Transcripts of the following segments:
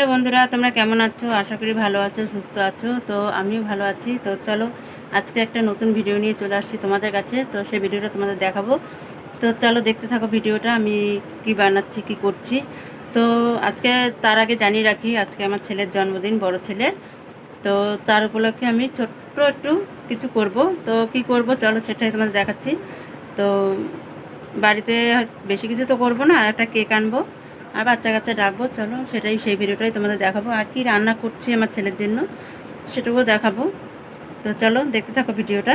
Hello বন্ধুরা, তোমরা কেমন আছো? আশা করি ভালো আছো, সুস্থ আছো। তো আমিও ভালো আছি। তো চলো, আজকে একটা নতুন ভিডিও নিয়ে চলে আসছি তোমাদের কাছে। তো সেই ভিডিওটা তোমাদের দেখাবো। তো চলো, দেখতে থাকো ভিডিওটা আমি কি বানাচ্ছি, কি করছি। তো আজকে তার আগে জানিয়ে রাখি, আজকে আমার ছেলের জন্মদিন, বড় ছেলে তো তার উপলক্ষে আমি ছোট্ট একটু কিছু করব। তো কি করব? চলো, সেটাই তোমাদের দেখাচ্ছি। তো বাড়িতে বেশি কিছু তো করব না, একটা কেক আনব। আর বাচ্চা কাচ্চা ডাকবো, চলো সেটাই সেই ভিডিওটাই তোমাদের দেখাবো। আর কি রান্না করছি আমার ছেলের জন্য, সেটুকুও দেখাবো। তো চলো দেখতে থাকো ভিডিওটা।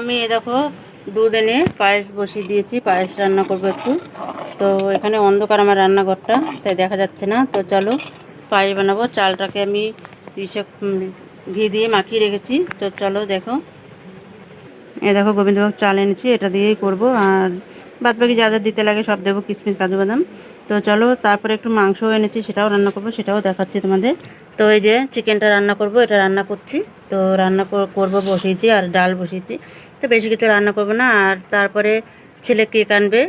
আমি এ দেখো দুধ এনে পায়েস বসিয়ে দিয়েছি, পায়েস রান্না করব একটু। তো এখানে অন্ধকার আমার রান্নাঘরটা, তাই দেখা যাচ্ছে না। তো চলো পায়েস বানাবো, চালটাকে আমি ঘি দিয়ে মাখিয়ে রেখেছি। তো চলো দেখো। এ দেখো গোবিন্দভোগ চাল এনেছি, এটা দিয়েই করব। আর বাদ বাকি যা যা দিতে লাগে সব দেবো কিশমিশ কাজু বাদাম তো চলো, তারপরে একটু মাংসও এনেছি, সেটাও রান্না করব, সেটাও দেখাচ্ছি তোমাদের। তো এই যে চিকেনটা রান্না করব, এটা রান্না করছি। তো রান্না কর- করব, বসিয়েছি, আর ডাল বসিয়েছি। তো বেশি কিছু রান্না করব না, আর তারপরে ছেলে কেক আনবে,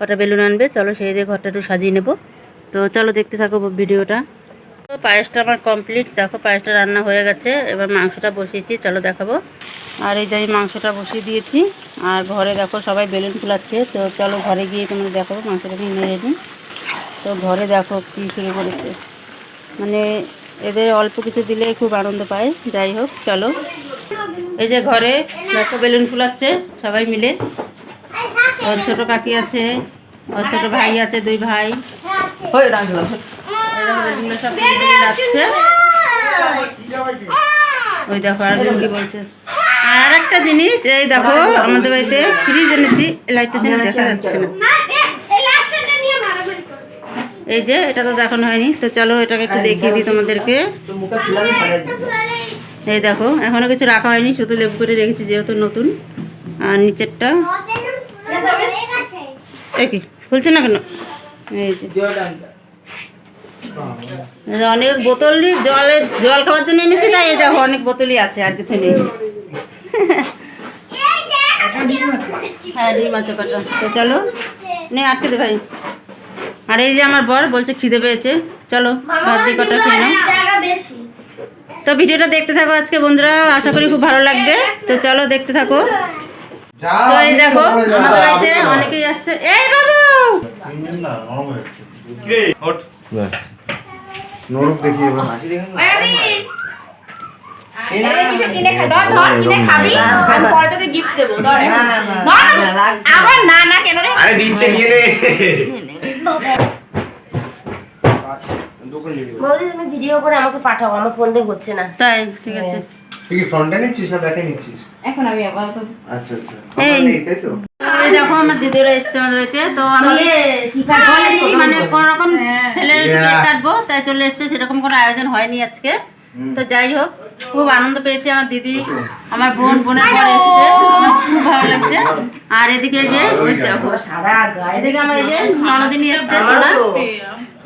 কটা বেলুন আনবে, চলো সেই দিয়ে ঘরটা একটু সাজিয়ে নেব। তো চলো দেখতে থাকো ভিডিওটা। তো পায়েসটা আমার কমপ্লিট, দেখো পায়েসটা রান্না হয়ে গেছে, এবার মাংসটা বসিয়েছি, চলো দেখাবো। আর এই যে আমি মাংসটা বসিয়ে দিয়েছি। আর ঘরে দেখো সবাই বেলুন ফুলাচ্ছে। তো চলো ঘরে গিয়ে তোমাদের দেখো মাংসটা নিয়ে রেডি। তো ঘরে দেখো কী শুরু করেছে। মানে এদের অল্প কিছু দিলে খুব আনন্দ পায়। যাই হোক চলো। এই যে ঘরে দেখো বেলুন ফুলাচ্ছে সবাই মিলে। ওর ছোটো কাকি আছে ওর ছোটো ভাই আছে দুই ভাই। বেলুনগুলো সব ওই দেখো আর কি বলছে। আর একটা জিনিস এই দেখো আমাদের বাড়িতে ফ্রিজ এনেছি লাইটটা যেন দেখা যাচ্ছে না। এই যে এটা তো দেখানো হয়নি তো চলো এটাকে একটু দেখিয়ে দিই তোমাদেরকে। এই দেখো এখনও কিছু রাখা হয়নি শুধু লেবু করে রেখেছি যেহেতু নতুন। আর নিচেরটা? কি খুলছে না কেন? এই যে। এই যে অনেক বোতলই জলে জল খাওয়ার জন্য এনেছি তাই এই দেখো অনেক বোতলই আছে আর কিছু নেই। হ্যাঁ ডিম আছে কটা। তো চলো। নে আটকে দে ভাই। আর এই যে আমার বর বলছে খিদে পেয়েছে। চলো ভাত দিয়ে কটা খেয়ে নাও। তো ভিডিওটা দেখতে থাকো আজকে বন্ধুরা আশা করি খুব ভালো লাগবে। তো চলো দেখতে থাকো। তো এই দেখো আমাদের বাড়িতে অনেকেই আসছে। এই বাবু! ব্যাস নরক দেখি এবার আরে দিচ্ছে নিয়ে নে। বৌদি তুমি ভিডিও করে আমাকে পাঠাও আমার ফোন দিয়ে হচ্ছে না। তাই ঠিক আছে। তুই কি ফ্রন্টে নিচ্ছিস না ব্যাকে নিচ্ছিস? এখন আমি আপাতত আচ্ছা আচ্ছা। এই। তাই তো? এই দেখো আমার দিদিরা এসছে আমাদের বাড়িতে তো আমি মানে কোন রকম ছেলের একটু কাটবো তাই চলে এসছে সেরকম কোনো আয়োজন হয়নি আজকে। তো যাই হোক খুব আনন্দ পেয়েছি আমার দিদি আমার বোন বোনের পর এসেছে। আমার খুব ভালো লাগছে। আর এদিকে যে ওই দেখো এদিকে আমার এই যে ননদিনী এসছে সোনা।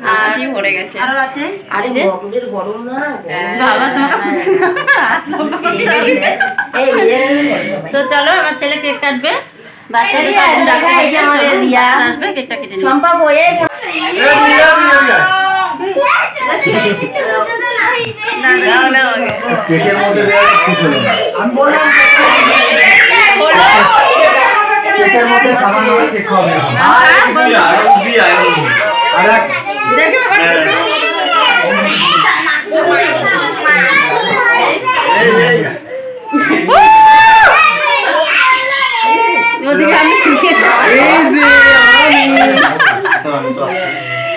আর ভরে গেছে। আরও আছে? আর এই যে? গরমের গরম না? বাবা তোমাকে এই- তো চলো আমার ছেলে কেক কাটবে। বাচ্চাদের সব আসবে কেকটা কেটে নিই কেকের মধ্যে দেওয়া খুশ হলো না। কেকের মধ্যে সামান্য কেক খাওয়াবে আর এক ওদিকে আমি এই যে আমি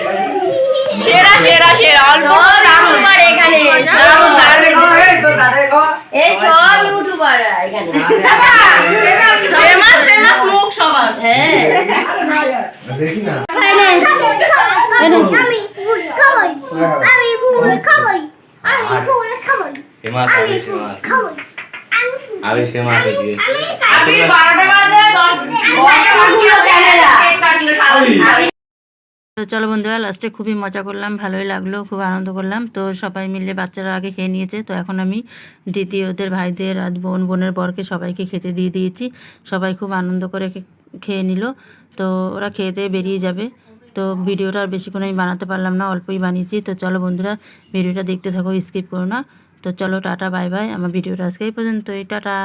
সেরা সেরা সেরা। অল্প ইউটিউবার এখানে এই সব ইউটিউবার এখানে। ফেমাস ফেমাস মুখ সবার। হ্যাঁ। দেখি না আমি ফুল খাবই। আমি ফুল খাবই। আমি ফুল খাবই। ফেমাস আমি ফেমাস খাবই। আমি ফেমাস আমি বারোটা বাজে দশ কতগুলো ক্যামেরা কেক কাটলে খাব তো চলো বন্ধুরা লাস্টে খুবই মজা করলাম, ভালোই লাগল, খুব আনন্দ করলাম। তো সবাই মিলে বাচ্চারা আগে খেয়ে নিয়েছে, তো এখন আমি দ্বিতীয়দের ভাইদের আর বোন, বোনের বরকে সবাইকে খেতে দিয়ে দিয়েছি। সবাই খুব আনন্দ করে খেয়ে নিল, তো ওরা দিয়ে বেরিয়ে যাবে। তো ভিডিওটা আর বেশিক্ষণ আমি বানাতে পারলাম না, অল্পই বানিয়েছি। তো চলো বন্ধুরা, ভিডিওটা দেখতে থাকো স্কিপ করো না। তো চলো, টাটা বাই বাই আমার ভিডিওটা আজকে এই পর্যন্তই, টাটা।